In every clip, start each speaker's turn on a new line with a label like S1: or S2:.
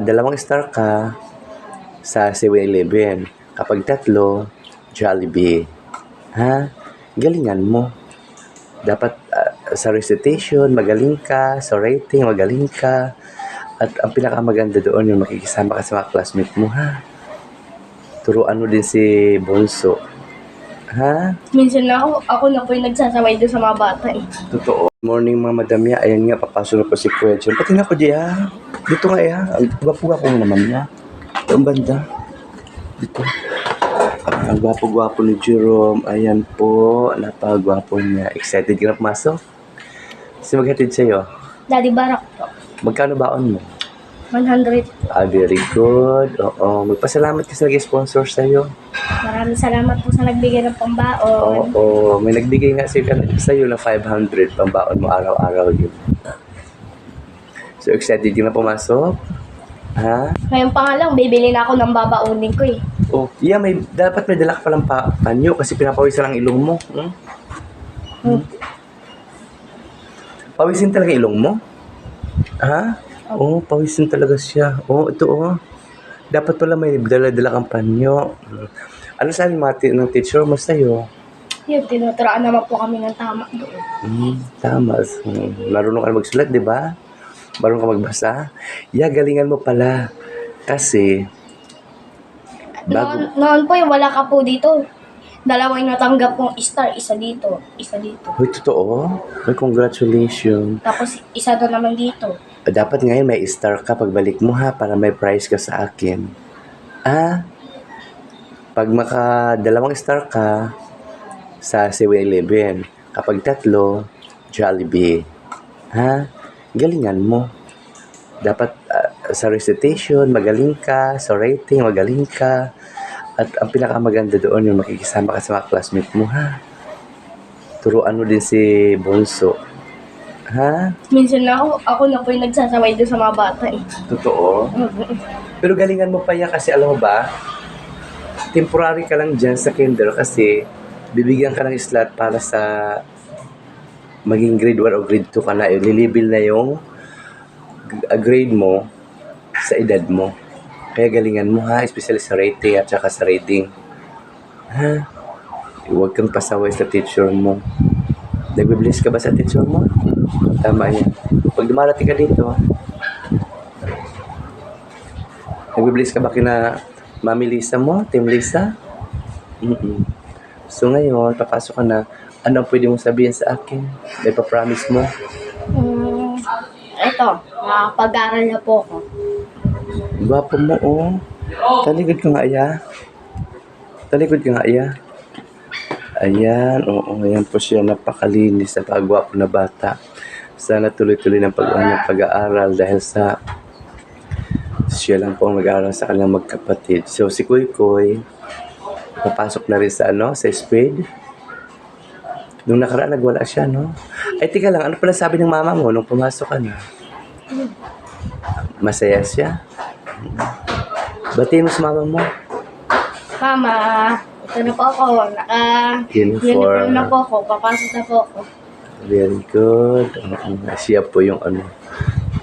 S1: dalawang star ka sa 7-Eleven. Kapag tatlo, Jollibee. Ha? Galingan mo. Dapat ah, sa recitation, magaling ka. Sa rating, magaling ka. At ang pinakamaganda doon yung makikisama ka sa mga classmate mo, ha? Turuan mo din si Bonso. Ha?
S2: Minsan na ako, ako na po yung nagsasaway doon sa mga bata eh.
S1: Totoo. Morning mga madamya. Ayan nga, papasok na po si John. Pati na ko diya. Dito nga ya. Ang gwapo-gwapo mo naman niya. Ang banda. Dito. Ang gwapo-gwapo ni Jerome. Ayan po. Napagwapo niya. Excited ka na pumasok? Kasi maghatid sa'yo.
S2: Daddy Barak po.
S1: Magkano baon mo?
S2: 100.
S1: Ah, very good. Oo. Magpasalamat ka sa nag-sponsor sa'yo.
S2: Maraming salamat po sa nagbigay ng pambaon.
S1: Oo. May nagbigay nga sa'yo, sa'yo ng 500 pambaon mo araw-araw yun. So, excited ka na pumasok? Ha?
S2: Ngayon pa nga lang, bibili na ako ng babaunin ko eh.
S1: Oh, yeah, may, dapat may dala ka palang pa, panyo kasi pinapawisan ang ilong mo. Hmm?
S2: Hmm.
S1: Pawisin talaga ilong mo? Ha? Oo, oh, pawisin talaga siya. Oo, oh, ito oh. Dapat pala may dala-dala kang panyo. Hmm. Ano sabi mga ti- ng teacher mo sa'yo?
S2: Yun, tinuturaan naman po kami ng tama doon.
S1: Hmm, tama. Hmm, marunong ka na magsulat, di ba? Marunong ka magbasa? Yeah, galingan mo pala. Kasi,
S2: Noon,
S1: bago,
S2: noon po eh, wala ka po dito. Dalawa yung natanggap kong star, isa dito, isa dito.
S1: Hoy, totoo? Hoy, congratulations.
S2: Tapos isa doon naman dito.
S1: Dapat ngayon may star ka pagbalik mo ha, para may prize ka sa akin. Ah, pag maka dalawang star ka sa 7-Eleven, kapag tatlo, Jollibee. Ha? Galingan mo. Dapat ah, sa recitation, magaling ka. Sa rating, magaling ka. At ang pinakamaganda doon yung makikisama ka sa mga classmate mo, ha? Turuan mo din si Bonso. Ha?
S2: Minsan na ako, ako na po yung nagsasaway doon sa mga bata eh.
S1: Totoo? Pero galingan mo pa yan kasi alam mo ba, temporary ka lang dyan sa kinder kasi bibigyan ka ng slot para sa maging grade 1 o grade 2 ka na. Lilibil na yung uh, grade mo sa edad mo. Kaya galingan mo ha, especially sa rating at saka sa reading. Ha? Huwag kang pasaway sa teacher mo. Nagbe-bless ka ba sa teacher mo? Tama yan. Pag dumarating ka dito, Nagbe-bless ka ba kina Mami Lisa mo? Team Lisa? mm So ngayon, papasok ka na. Ano ang pwede mong sabihin sa akin? May pa-promise mo?
S2: Hmm, ito, nakapag-aral na po ako.
S1: Gwapo mo, oh. Talikod ka nga, Aya. Talikod ka nga, Aya. Ayan, oo, ayan po siya. Napakalinis, napakagwapo na bata. Sana tuloy-tuloy ng pag ng pag-aaral dahil sa siya lang po ang mag-aaral sa kanilang magkapatid. So, si Kuy Kuy, papasok na rin sa ano, sa speed. Nung nakaraan, nagwala siya, no? Ay, tika lang, ano pala sabi ng mama mo nung pumasok ka na? Masaya siya? Batiin mo sa mama mo.
S2: Mama, na po ako. Naka Uniform. na po ako. Papasok na po ako.
S1: Very good. Oo, siya po yung ano,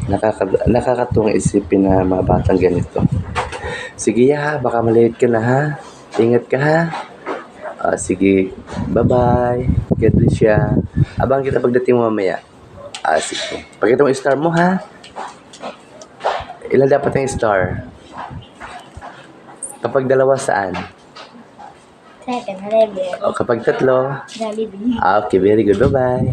S1: nakaka, nakakatuwang isipin na mga batang ganito. Sige ha, baka maliit ka na ha. Ingat ka ha. Ah, sige, bye-bye. God bless siya. Abang kita pagdating mo mamaya. Ah, sige. Pakita mo yung star mo ha. Ilan dapat ang star? Kapag dalawa saan?
S2: Second, level.
S1: O kapag tatlo?
S2: Jollibee.
S1: Ah, okay, very good. Bye-bye.